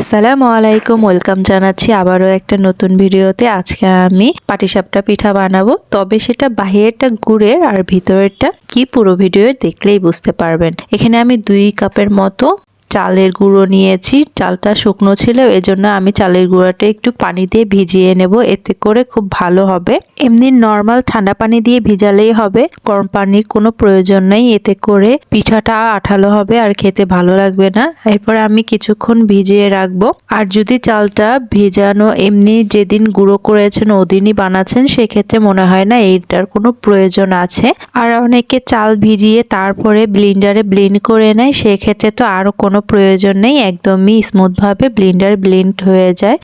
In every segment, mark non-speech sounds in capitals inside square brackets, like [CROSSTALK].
আসসালামু আলাইকুম, ওয়েলকাম জানাচ্ছি আবারও একটা নতুন ভিডিওতে। আজকে আমি পাটিসাপটা পিঠা বানাবো, তবে সেটা বাহিরেরটা গুড়ের আর ভিতরেরটা কি পুরো ভিডিও দেখলেই বুঝতে পারবেন। এখানে আমি দুই কাপের মতো চালের গুঁড়ো নিয়েছি। চালটা শুকনো ছিল, এজন্য আমি চালের গুঁড়োটা একটু পানি দিয়ে ভিজিয়ে নেব, এতে করে খুব ভালো হবে। এমনি নর্মাল ঠান্ডা পানি দিয়ে ভিজালেই হবে, গরম পানির কোনো প্রয়োজন নেই, এতে করে পিঠাটা আঠালো হবে আর খেতে ভালো লাগবে না। এরপরে আমি কিছুক্ষণ ভিজিয়ে রাখব। আর যদি চালটা ভিজানো এমনি যেদিন গুঁড়ো করেছেন, ওদিনই বানাচ্ছেন, সেক্ষেত্রে মনে হয় না এইটার কোনো প্রয়োজন আছে। আর অনেকে চাল ভিজিয়ে তারপরে ব্লিন্ডারে ব্লেন্ড করে নেয়, সেক্ষেত্রে তো আরও কোনো প্রয়োজন নেই, একদমই স্মুথভাবে ব্লেন্ডার ব্লেন্ড হয়ে যায়।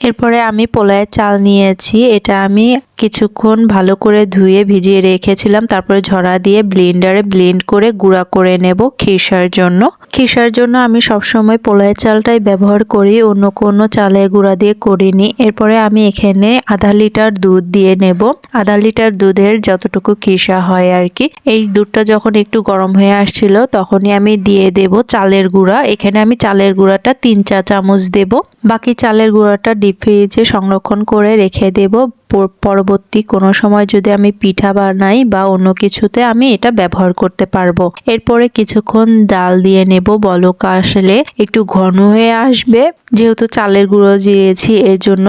এরপরে আমি পোলায়ের চাল নিয়েছি, এটা আমি কিছুক্ষণ ভালো করে ধুয়ে ভিজিয়ে রেখেছিলাম, তারপরে ঝরা দিয়ে ব্লেন্ডারে ব্লেন্ড করে গুঁড়া করে নেব খিসার জন্য। খিসার জন্য আমি সবসময় পোলায়ের চালটাই ব্যবহার করি, অন্য কোনো চালে গুঁড়া দিয়ে করিনি। এরপরে আমি এখানে আধা লিটার দুধ দিয়ে নেব। আধা লিটার দুধের যতটুকু খিসা হয় আর কি। এই দুধটা যখন একটু গরম হয়ে আসছিল, তখনই আমি দিয়ে দেব চালের গুঁড়া। এখানে আমি চালের গুঁড়াটা তিন চা চামচ দেব। বাকি চালের গুঁড়াটা ডিপ ফ্রিজে সংরক্ষণ করে রেখে দেব। পরবর্তী কোনো সময় যদি আমি পিঠা বানাই বা অন্য কিছুতে আমি এটা ব্যবহার করতে পারব। এরপরে কিছুক্ষণ ডাল দিয়ে নেব, বলক আসলে একটু ঘন হয়ে আসবে। যেহেতু চালের গুঁড়ো দিয়েছি এর জন্য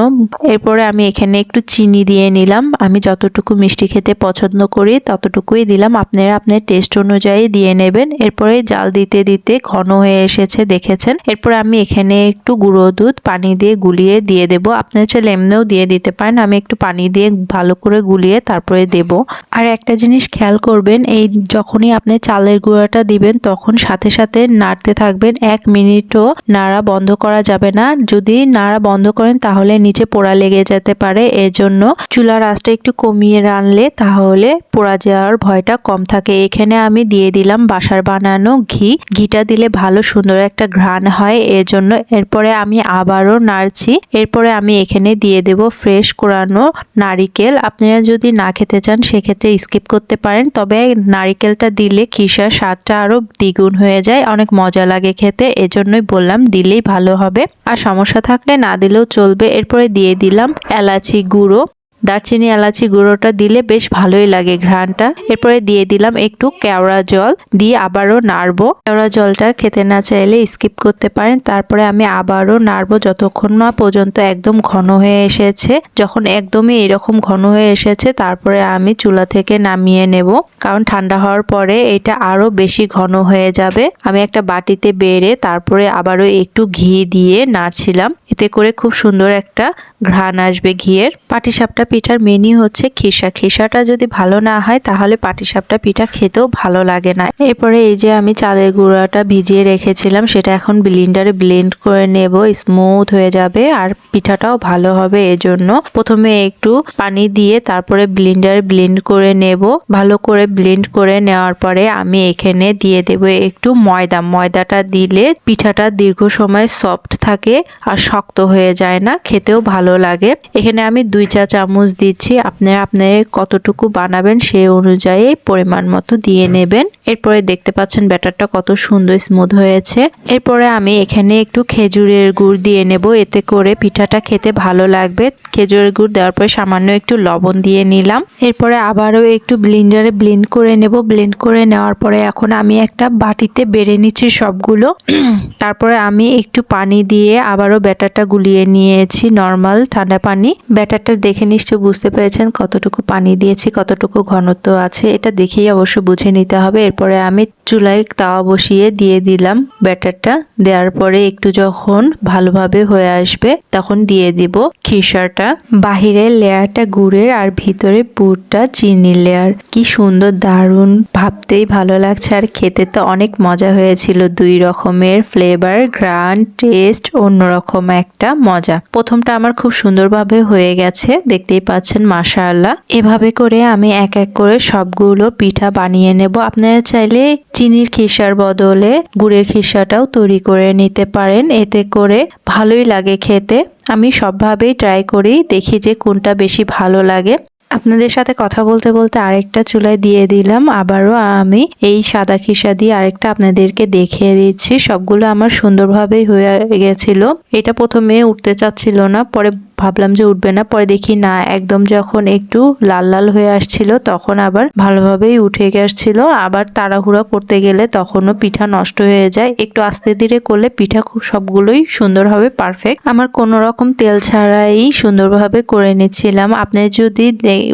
এরপরে আমি এখানে একটু চিনি দিয়ে নিলাম। আমি যতটুকু মিষ্টি খেতে পছন্দ করি ততটুকুই দিলাম। আপনারা আপনার টেস্ট অনুযায়ী দিয়ে নেবেন। এরপরে জাল দিতে দিতে ঘন হয়ে এসেছে, দেখেছেন? এরপরে আমি এখানে একটু গুঁড়ো দুধ পানি দিয়ে গুলিয়ে দিয়ে দেব। আপনার চাইলে এমনিও দিয়ে দিতে পারেন, আমি একটু পানি দিয়ে ভালো করে গুলিয়ে তারপরে দেব। আর একটা জিনিস খেয়াল করবেন, এই যখনই আপনি চালের গুঁড়াটা দিবেন, তখন সাথে সাথে নাড়তে থাকবেন। এক মিনিটও নাড়া বন্ধ করা যাবে না। যদি নাড়া বন্ধ করেন, তাহলে নিচে পোড়া লেগে যেতে পারে। এজন্য চুলার আঁচটা একটু কমিয়ে রানলে তাহলে পোড়া যাওয়ার ভয়টা কম থাকে। এখানে আমি দিয়ে দিলাম বাসার বানানো ঘি। ঘিটা দিলে ভালো সুন্দর একটা ঘ্রাণ হয়, এজন্য এরপরে আমি আবারও নাড়ছি। এরপরে আমি এখানে দিয়ে দেব ফ্রেশ কোরানো নারিকেল। আপনারা যদি না খেতে চান, সেক্ষেত্রে স্কিপ করতে পারেন। তবে নারিকেলটা দিলে খিসার স্বাদটা আরও দ্বিগুণ হয়ে যায়। অনেক মজা লাগে খেতে। এজন্যই বললাম, দিলেই ভালো হবে। আর সমস্যা থাকলে না দিলেও চলবে। এরপরে দিয়ে দিলাম এলাচি গুঁড়ো। দারচিনি, এলাচি গুঁড়োটা দিলে বেশ ভালোই লাগে ঘ্রাণটা। এরপরে দিয়ে দিলাম একটু কেওড়া জল। দিয়ে আবারও নাড়বো। কেওড়া জলটা খেতে না চাইলে স্কিপ করতে পারেন। তারপরে আমি আবারও নাড়বো যতক্ষণ না পর্যন্ত একদম ঘন হয়ে এসেছে। যখন একদমই এরকম ঘন হয়ে এসেছে, তারপরে আমি চুলা থেকে নামিয়ে নেব। কারণ ঠান্ডা হওয়ার পরে এটা আরও বেশি ঘন হয়ে যাবে। আমি একটা বাটিতে বেড়ে তারপরে আবারও একটু ঘি দিয়ে নাড়ছিলাম। এতে করে খুব সুন্দর একটা ঘ্রাণ আসবে ঘিয়ের। পাটিসাপটা পিঠার মেনি হচ্ছে খিসা। খিসাটা যদি ভালো না হয়, তাহলে পাটিসাপটা পিঠা খেতেও ভালো লাগে না। এরপরে এই যে আমি চালের গুঁড়াটা ভিজিয়ে রেখেছিলাম, সেটা এখন ব্লিন্ডারে ব্লেন্ড করে নেব স্মুথ হয়ে যাবে আর পিঠাটাও ভালো হবে এজন্য। প্রথমে একটু পানি দিয়ে তারপরে ব্লিন্ডারে ব্লেন্ড করে নেব। ভালো করে ব্লেন্ড করে নেওয়ার পরে আমি এখানে দিয়ে দেব একটু ময়দা। ময়দাটা দিলে পিঠাটা দীর্ঘ সময় সফট থাকে আর শক্ত হয়ে যায় না, খেতেও ভালো লাগে। এখানে আমি দুই চা চামচ দিচ্ছি। আপনারা আপনার কতটুকু বানাবেন সেই অনুযায়ী পরিমাণ মতো দিয়ে নেবেন। এরপরে দেখতে পাচ্ছেন ব্যাটারটা কত সুন্দর স্মুথ হয়েছে। এরপরে আমি এখানে একটু খেজুরের গুড় দিয়ে নেব, এতে করে পিঠাটা খেতে ভালো লাগবে। খেজুরের গুড় দেওয়ার পরে সামান্য একটু লবণ দিয়ে নিলাম। এরপরে আবারও একটু ব্লিন্ডারে ব্লেন্ড করে নেব। ব্লেন্ড করে নেওয়ার পরে এখন আমি একটা বাটিতে বেড়ে নিচ্ছি সবগুলো। [CLEARS THROAT] তারপরে আমি একটু পানি দিয়ে আবারও ব্যাটারটা গুলিয়ে নিয়েছি নর্মাল ঠান্ডা পানি। ব্যাটারটা দেখে নিশ্চয় বুঝতে পেরেছেন কতটুকু পানি দিয়েছি, কতটুকু ঘনত্ব আছে। এটা দেখেই অবশ্য বুঝে নিতে হবে। এরপরে আমি চুলায় তাওয়া বসিয়ে দিয়ে দিলাম ব্যাটারটা। দেওয়ার পরে একটু যখন ভালোভাবে হয়ে আসবে, তখন দিয়ে দিব খিসারটা। বাহিরের লেয়ারটা গুড়ের আর ভিতরে পুরটা চিনির লেয়ার। কি সুন্দর, দারুণ। ভাবতেই ভালো লাগছে। আর খেতে তো অনেক মজা হয়েছিল। দুই রকমের ফ্লেভার গ্রান টেস্ট অন্যরকম একটা মজা। প্রথমটা আমার খুব সুন্দরভাবে হয়ে গেছে। দেখতেই পাচ্ছেন, মাশাআল্লাহ। এভাবে করে আমি এক এক করে সবগুলো পিঠা বানিয়ে নেব। আপনারা চাইলে চিনির খিসার বদলে গুড়ের খিসাটাও তৈরি করে নিতে পারেন। এতে করে ভালোই লাগে খেতে। আমি সবভাবেই ট্রাই করি, দেখি যে কোনটা বেশি ভালো লাগে। আপনাদের সাথে কথা বলতে বলতে আরেকটা চুলায় দিয়ে দিলাম। আবারও আমি এই সাদা খিসা দিয়ে আরেকটা আপনাদেরকে দেখিয়ে দিচ্ছি। সবগুলো আমার সুন্দরভাবেই হয়ে গেছিল। এটা প্রথমে উঠতে চাচ্ছিল না, পরে ভাবলাম যে উঠবে না। পরে দেখি না, একদম যখন একটু লাল লাল হয়ে আসছিল তখন আবার ভালোভাবেই উঠে গেছিল। আবার তাড়াহুড়া করতে গেলে তখনও পিঠা নষ্ট হয়ে যায়। একটু আস্তে ধীরে করলে পিঠা খুব সবগুলোই সুন্দর হবে পারফেক্ট আমার কোনো রকম তেল ছাড়াই সুন্দরভাবে করে নিচ্ছিলাম। আপনি যদি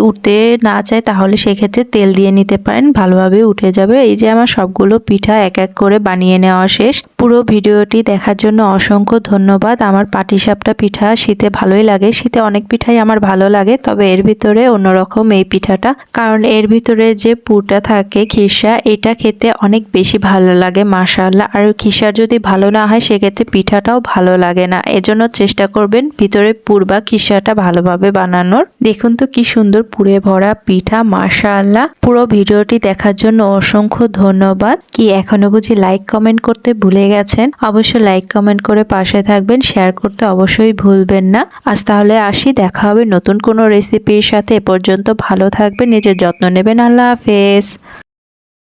উঠতে না চায় তাহলে সেক্ষেত্রে তেল দিয়ে নিতে পারেন, ভালোভাবে উঠে যাবে। এই যে আমার সবগুলো পিঠা এক এক করে বানিয়ে নেওয়া শেষ। পুরো ভিডিওটি দেখার জন্য অসংখ্য ধন্যবাদ। আমার পাটিসাপটা পিঠা শীতে ভালোই লাগে, শীতে অনেক পিঠাই আমার ভালো লাগে, তবে এর ভিতরে অন্যরকম এই পিঠাটা। কারণ এর ভিতরে যে পুরটা থাকে খিসা এটা খেতে অনেক বেশি ভালো লাগে, মাশাআল্লাহ। আর খিসা যদি ভালো না হয়, সেক্ষেত্রে পিঠাটাও ভালো লাগে না। এজন্য চেষ্টা করবেন ভিতরে পুর বা খিসাটা ভালোভাবে বানানোর। দেখুন তো কি সুন্দর পুরে ভরা পিঠা, মাশাআল্লাহ। পুরো ভিডিওটি দেখার জন্য অসংখ্য ধন্যবাদ। কি এখনও বুঝি লাইক কমেন্ট করতে ভুলে গেছেন? অবশ্যই লাইক কমেন্ট করে পাশে থাকবেন, শেয়ার করতে অবশ্যই ভুলবেন না। তাহলে আসি, দেখা হবে নতুন কোনো রেসিপির সাথে। এ পর্যন্ত ভালো থাকবে নিজের যত্ন নেবেন। আল্লাহ হাফেজ।